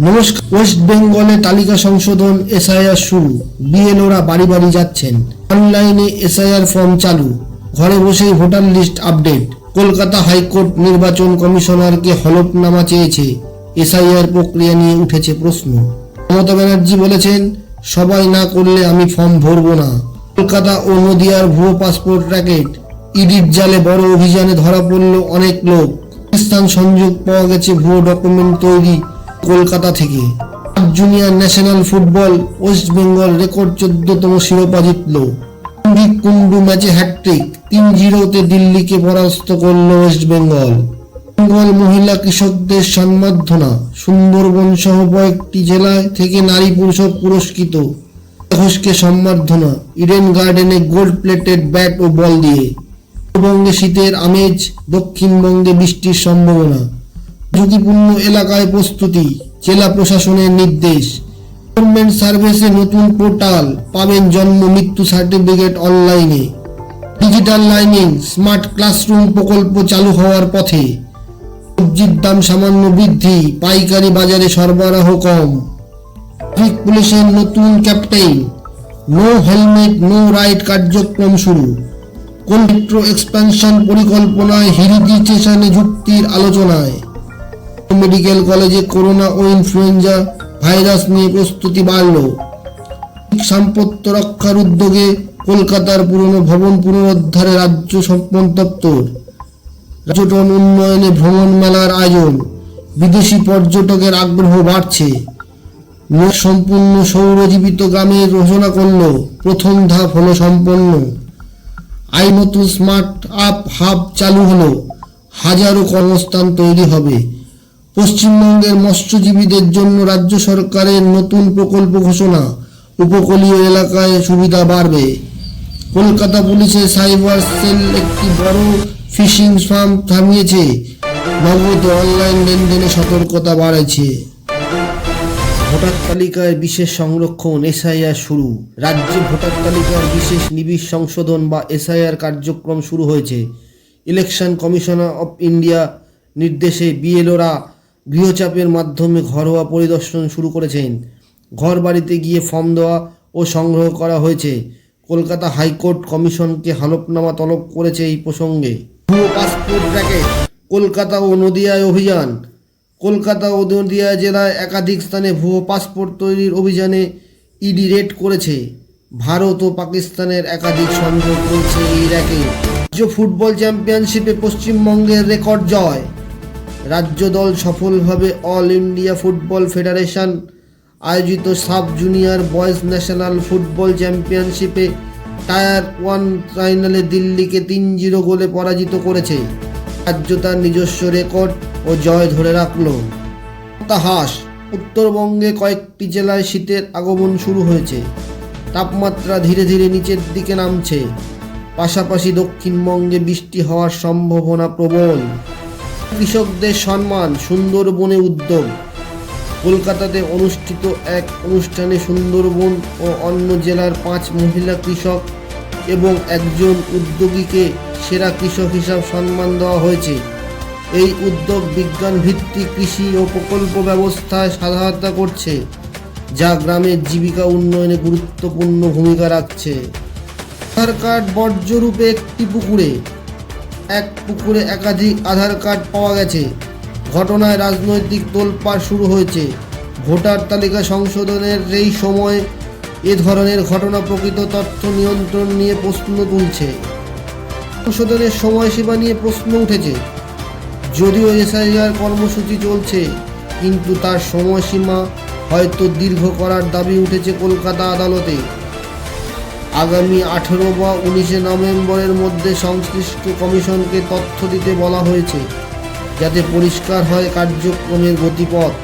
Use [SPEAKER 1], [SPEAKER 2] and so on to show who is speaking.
[SPEAKER 1] নমস্কার। ওয়েস্ট বেঙ্গলে তালিকা সংশোধন এসআইআর শুরু। বিএলওরা বাড়ি বাড়ি যাচ্ছেন। অনলাইনে এসআইআর ফর্ম চালু। ঘরে বসেই voter list update. Kolkata high court নির্বাচন কমিশনারকে হলফনামা চেয়েছে। এসআইআর প্রক্রিয়া নিয়ে উঠেছে প্রশ্ন। মমতা ব্যানার্জি বলেছেন, সবাই না করলে আমি ফর্ম ভরবো না। কলকাতা ও নদিয়ার ভুয়ো পাসপোর্ট র্যাকেট ইডির জালে বড় অভিযানে ধরা পড়ল অনেক লোক। পাকিস্তান সংযোগ পাওয়া গেছে ভুয়ো ডকুমেন্ট তৈরি কলকাতা থেকে। Junior national football, west Bengal record চোদ্দতম শিরোপা জিতল। কুন্ডু ম্যাচে হ্যাট্রিক তিন জিরোতে দিল্লিকে পরাস্ত করল ওয়েস্ট বেঙ্গল। বেঙ্গল মহিলা কৃষকদের সম্বর্ধনা সুন্দরবন সহ কয়েকটি জেলায় থেকে নারী পুরুষ পুরস্কৃত। ঘোষকে সম্বর্ধনা ইডেন গার্ডেনে গোল্ড প্লেটেড ব্যাট ও বল দিয়ে। উত্তরবঙ্গে শীতের আমেজ, দক্ষিণবঙ্গে বৃষ্টির সম্ভাবনা। ঝুঁকিপূর্ণ এলাকায় প্রস্তুতি, জেলা প্রশাসনের নির্দেশ। গভর্নমেন্ট সার্ভিসে নতুন পোর্টাল পাবেন জন্ম, মৃত্যু সার্টিফিকেট অনলাইনে ডিজিটাল লাইনিং স্মার্ট ক্লাসরুম প্রকল্প চালু হওয়ার পথে। সবজির দাম সামান্য বৃদ্ধি, পাইকারি বাজারে সরবরাহ কম। ট্রাফিক পুলিশের নতুন campaign no helmet no ride কার্যক্রম শুরু। কোন মেট্রো এক্সপ্যানশন পরিকল্পনায় হিরিজি স্টেশনে যুক্তির আলোচনায়। মেডিকেল কলেজে করোনা ও ইনফ্লুয়েঞ্জা ভাইরাস নিয়ে প্রস্তুতি বাড়ল। সম্পত্তি রক্ষার উদ্যোগে কলকাতার পুরনো ভবন পুনরুদ্ধারে রাজ্য সম্পদ দপ্তর। পর্যটন উন্নয়নে ভ্রমণ মেলার আয়োজন। বিদেশি পর্যটকের আগ্রহ বাড়ছে। সম্পূর্ণ সৌরজীবিত গ্রামের ঘোষণা করল, প্রথম ধাপ হলো সম্পন্ন। আইনত স্মার্ট আপ হাব চালু হলো। হাজারো কর্মস্থান তৈরি হবে। পশ্চিমবঙ্গের মৎস্যজীবীদের জন্য রাজ্য সরকারের নতুন প্রকল্প ঘোষণা। উপকূলীয় এলাকায় সুবিধা বাড়বে। কলকাতা পুলিশের সাইবার সেল একটি বড় ফিশিং ফার্ম থামিয়েছে। নগদ অনলাইন লেনদেনে সতর্কতা বাড়াইছে ভোটার তালিকায় বিশেষ সংরক্ষণ, এসআইআর শুরু। রাজ্যে ভোটার তালিকার বিশেষ নিবিড় সংশোধন বা এসআইআর কার্যক্রম শুরু হয়েছে। ইলেকশন কমিশনার অফ ইন্ডিয়া নির্দেশে বিএলওরা গৃহচাপের মাধ্যমে ঘরোয়া পরিদর্শন শুরু করেছেন। ঘর বাড়িতে গিয়ে ফর্ম দেওয়া ও সংগ্রহ করা হয়েছে। কলকাতা হাইকোর্ট কমিশনকে হালফনামা তলব করেছে এই প্রসঙ্গে। ভুয়ো পাসপোর্ট কলকাতা ও নদিয়ায় অভিযান। কলকাতা ও নদিয়া জেলায় একাধিক স্থানে ভুয়ো পাসপোর্ট তৈরির অভিযানে ইডি রেড করেছে। ভারত ও পাকিস্তানের একাধিক সংযোগ চলছে এই র্যাকে। রাজ্য ফুটবল চ্যাম্পিয়নশিপে পশ্চিমবঙ্গের রেকর্ড জয়। রাজ্য দল সফলভাবে অল ইন্ডিয়া ফুটবল ফেডারেশন, আয়োজিত sub junior boys national football চ্যাম্পিয়নশিপে টায়ার ওয়ান ফাইনালে দিল্লিকে তিন জিরো গোলে পরাজিত করেছে। রাজ্য তার নিজস্ব রেকর্ড ও জয় ধরে রাখল। তাহাস উত্তরবঙ্গে কয়েকটি জেলায় শীতের আগমন শুরু হয়েছে। তাপমাত্রা ধীরে ধীরে নিচের দিকে নামছে। পাশাপাশি দক্ষিণবঙ্গে বৃষ্টি হওয়ার সম্ভাবনা প্রবল। কৃষকদের সম্মান, সুন্দরবনে উদ্যোগ। কলকাতাতে অনুষ্ঠিত এক অনুষ্ঠানে সুন্দরবন ও অন্য জেলার পাঁচ মহিলা কৃষক এবং একজন উদ্যোগীকে সেরা কৃষক হিসাব সম্মান দেওয়া হয়েছে। এই উদ্যোগ বিজ্ঞান ভিত্তিক কৃষি ও প্রকল্প ব্যবস্থায় সহায়তা করছে, যা গ্রামের জীবিকা উন্নয়নে গুরুত্বপূর্ণ ভূমিকা রাখছে। আধার কার্ড বর্জ্যরূপে একটি পুকুরে এক পুকুরে একাধিক আধার কার্ড পাওয়া গেছে। ঘটনায় রাজনৈতিক তোলপাড় শুরু হয়েছে। ভোটার তালিকা সংশোধনের এই সময় এ ধরনের ঘটনা প্রকৃত তথ্য নিয়ন্ত্রণ নিয়ে প্রশ্ন তুলছে। সংশোধনের সময়সীমা নিয়ে প্রশ্ন উঠেছে। যদিও এসআইআর কর্মসূচি চলছে, কিন্তু তার সময়সীমা হয়তো দীর্ঘ করার দাবি উঠেছে কলকাতা আদালতে। আগামী আঠেরো বা উনিশে নভেম্বরের মধ্যে সংশ্লিষ্ট কমিশনকে তথ্য দিতে বলা হয়েছে, যাতে পরিষ্কার হয় কার্যক্রমের গতিপথ।